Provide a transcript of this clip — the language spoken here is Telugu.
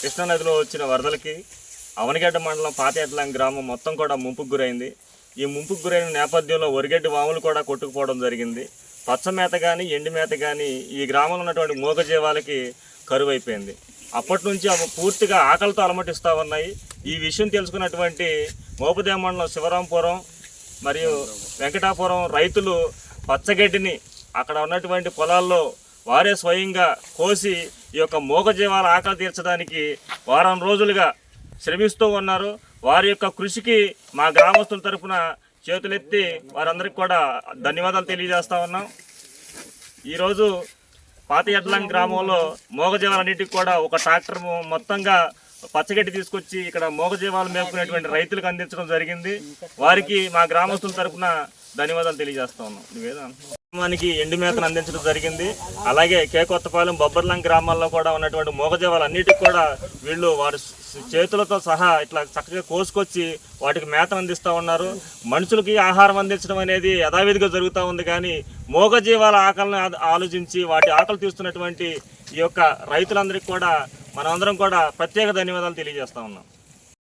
కృష్ణానదిలో వచ్చిన వరదలకి అవనిగడ్డ మండలం పాతేట్లం గ్రామం మొత్తం కూడా ముంపుకు గురైంది. ఈ ముంపుకు గురైన నేపథ్యంలో ఒరిగడ్డి వాములు కూడా కొట్టుకుపోవడం జరిగింది. పచ్చ మేత కానీ ఎండి మేత కానీ ఈ గ్రామంలో ఉన్నటువంటి మూగజీవాలకి కరువు అయిపోయింది అప్పటి నుంచి అవి పూర్తిగా ఆకలితో అలమటిస్తూ ఉన్నాయి. ఈ విషయం తెలుసుకున్నటువంటి మోపదేవ మండలం శివరాంపురం మరియు వెంకటాపురం రైతులు పచ్చగడ్డిని అక్కడ ఉన్నటువంటి పొలాల్లో వారే స్వయంగా కోసి ఈ యొక్క మూగజీవాల ఆకలి తీర్చడానికి వారం రోజులుగా శ్రమిస్తూ ఉన్నారు. వారి యొక్క కృషికి మా గ్రామస్తుల తరపున చేతులెత్తి వారందరికీ కూడా ధన్యవాదాలు తెలియజేస్తా ఉన్నాం. ఈరోజు పాత ఎడ్లం గ్రామంలో మూగజీవాలన్నింటికి కూడా ఒక ట్రాక్టర్ మొత్తంగా పచ్చగడ్డి తీసుకొచ్చి ఇక్కడ మూగజీవాలు మేపుకునేటువంటి రైతులకు అందించడం జరిగింది. వారికి మా గ్రామస్తుల తరపున ధన్యవాదాలు తెలియజేస్తా ఉన్నాం. నువ్వేదో గ్రామానికి ఎండు మేతను అందించడం జరిగింది. అలాగే కేకొత్తపాలెం బొబ్బర్లం గ్రామాల్లో కూడా ఉన్నటువంటి మూగజీవాలన్నిటికి కూడా వీళ్ళు వారి చేతులతో సహా ఇట్లా చక్కగా కోసుకొచ్చి వాటికి మేతను అందిస్తూ ఉన్నారు. మనుషులకి ఆహారం అందించడం అనేది యథావిధిగా జరుగుతూ ఉంది కానీ మూగజీవాల ఆకలిని ఆలోచించి వాటి ఆకలి తీస్తున్నటువంటి ఈ యొక్క రైతులందరికీ కూడా మనమందరం కూడా ప్రత్యేక ధన్యవాదాలు తెలియజేస్తూ ఉన్నాం.